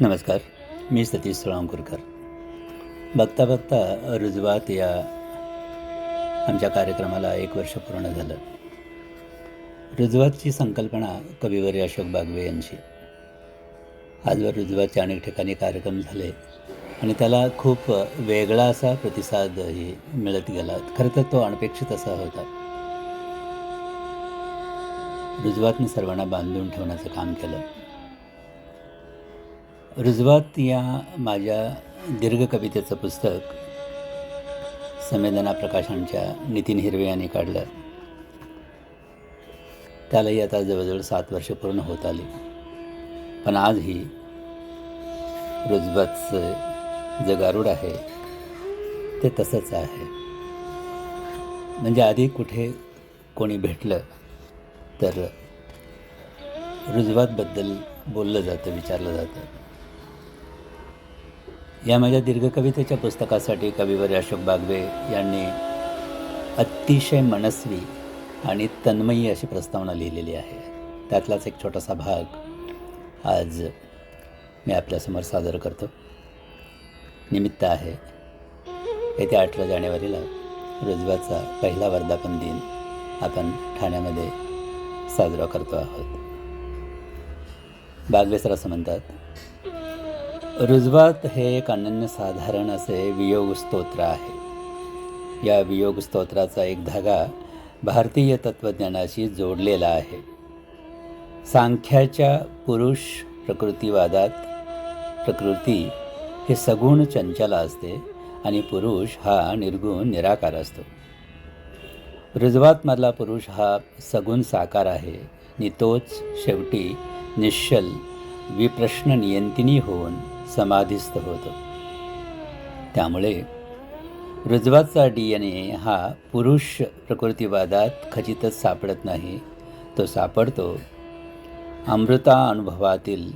नमस्कार मी सतीश सोळांकुरकर. बघता बघता रुजवात या आमच्या कार्यक्रमाला एक वर्ष पूर्ण झालं. रुजवातची संकल्पना कविवर्य अशोक बागवे यांची. आजवर रुजवातचे अनेक ठिकाणी कार्यक्रम झाले आणि त्याला खूप वेगळा असा प्रतिसादही मिळत गेला. खरं तर तो अनपेक्षित असा होता. रुजवातनं सर्वांना बांधून ठेवण्याचं काम केलं. रुजवात या माझ्या दीर्घ कवितेचं पुस्तक संवेदना प्रकाशनच्या नितीन हिरवे यांनी काढलं. त्यालाही आता जवळजवळ सात वर्ष पूर्ण होत आली. पण आजही रुजवातचं जे गारूड आहे ते तसंच आहे. म्हणजे आधी कुठे कोणी भेटलं तर रुजवातबद्दल बोललं जातं विचारलं जातं. या माझ्या दीर्घ कवितेच्या पुस्तकासाठी कविवर अशोक बागवे यांनी अतिशय मनस्वी आणि तन्मयी अशी प्रस्तावना लिहिलेली आहे. त्यातलाच एक छोटासा भाग आज मी आपल्यासमोर सादर करतो. निमित्त आहे. येत्या अठरा जानेवारीला रुजवाचा पहिला वर्धापन दिन आपण ठाण्यामध्ये साजरा करतो आहोत. बागवेसर असं म्हणतात रुजवात हे एक अनन्यसाधारण असे वियोग स्तोत्र आहे. या वियोग स्तोत्राचा एक धागा भारतीय तत्त्वज्ञानाशी जोडलेला आहे. सांख्याच्या पुरुष प्रकृतीवादात प्रकृती हे सगुण चंचल असते आणि पुरुष हा निर्गुण निराकार असतो. रुजवातमधला पुरुष हा सगुण साकार आहे आणि तोच शेवटी निश्चल विप्रश्न नियंतिनी होऊन समाधीस्थ होतो. त्यामुळे रुजवाचा डी एन ए हा पुरुष प्रकृतीवादात खचितच सापडत नाही. तो सापडतो अमृता अनुभवातील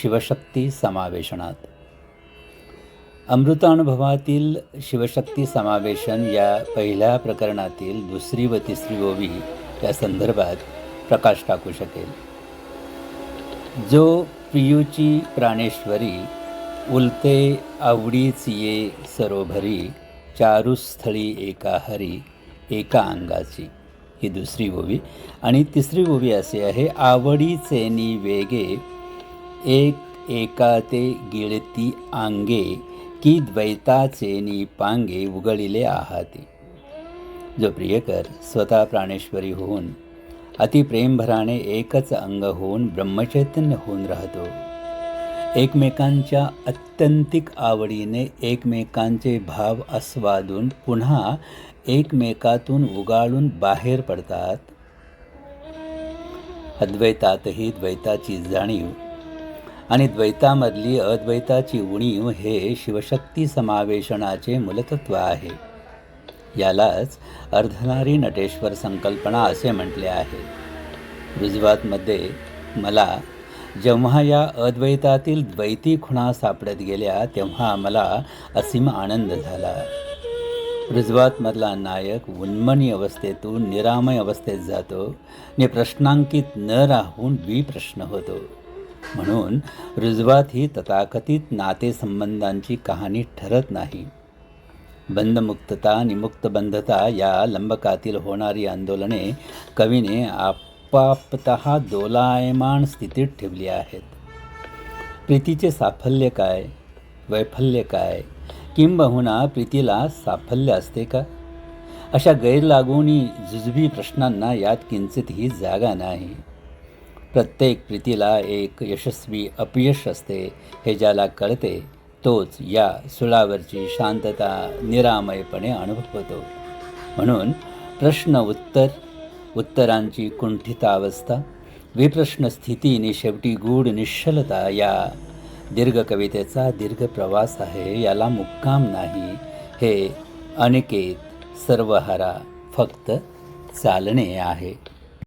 शिवशक्ती समावेशनात. अमृतानुभवातील शिवशक्ती समावेशन या पहिल्या प्रकरणातील दुसरी व तिसरी ओवी या संदर्भात प्रकाश टाकू शकेल. जो प्रियूची प्राणेश्वरी उलते आवडीच ये सरोभरी चारुस्थळी एका हरी एका अंगाची. ही दुसरी ओवी. आणि तिसरी ओवी अशी आहे आवडीचे नि वेगे एक एका ते गिळती आंगे की द्वैताचे नि पांगे उगळिले आहाती. जो प्रियकर स्वतः प्राणेश्वरी होऊन अतिप्रेमभराने एकच अंग होऊन ब्रह्मचैतन्य होऊन राहतो. एकमेकांच्या अत्यंतिक आवडीने एकमेकांचे भाव आस्वादून पुन्हा एकमेकातून उगाळून बाहेर पडतात. अद्वैतातही द्वैताची जाणीव आणि द्वैतामधली अद्वैताची उणीव हे शिवशक्ती समावेशनाचे मूलतत्व आहे. यालाच अर्धनारी नटेश्वर संकल्पना असे म्हटले आहे. रुजवातमध्ये मला जेव्हा या अद्वैतातील द्वैती खुणा सापडत गेल्या तेव्हा मला असीम आनंद झाला. रुजवातमधला नायक उन्मनी अवस्थेतून निरामय अवस्थेत जातो. आणि प्रश्नांकित न राहून द्विप्रश्न होतो. म्हणून रुजवात ही तथाकथित नातेसंबंधांची कहाणी ठरत नाही. बंधमुक्तता आणि मुक्तबंधता या लंबकातील होणारी आंदोलने कवीने आप आपापत दोलायमान स्थितीत ठेवली आहेत. प्रीतीचे साफल्य काय? वैफल्य काय? किंबहुना प्रीतीला साफल्य असते का? अशा गैरलागुणी जुजबी प्रश्नांना यात किंचितही जागा नाही. प्रत्येक प्रीतीला एक यशस्वी अपयश असते हे ज्याला कळते तोच या सुळावरची शांतता निरामयपणे अनुभवतो. म्हणून प्रश्न उत्तर उत्तरांची कुंठितावस्था विप्रश्न स्थिती आणि शेवटी गूढ निश्चलता या दीर्घ कवितेचा दीर्घ प्रवास आहे याला मुक्काम नाही. हे अनिकेत सर्वहारा फक्त चालणे आहे.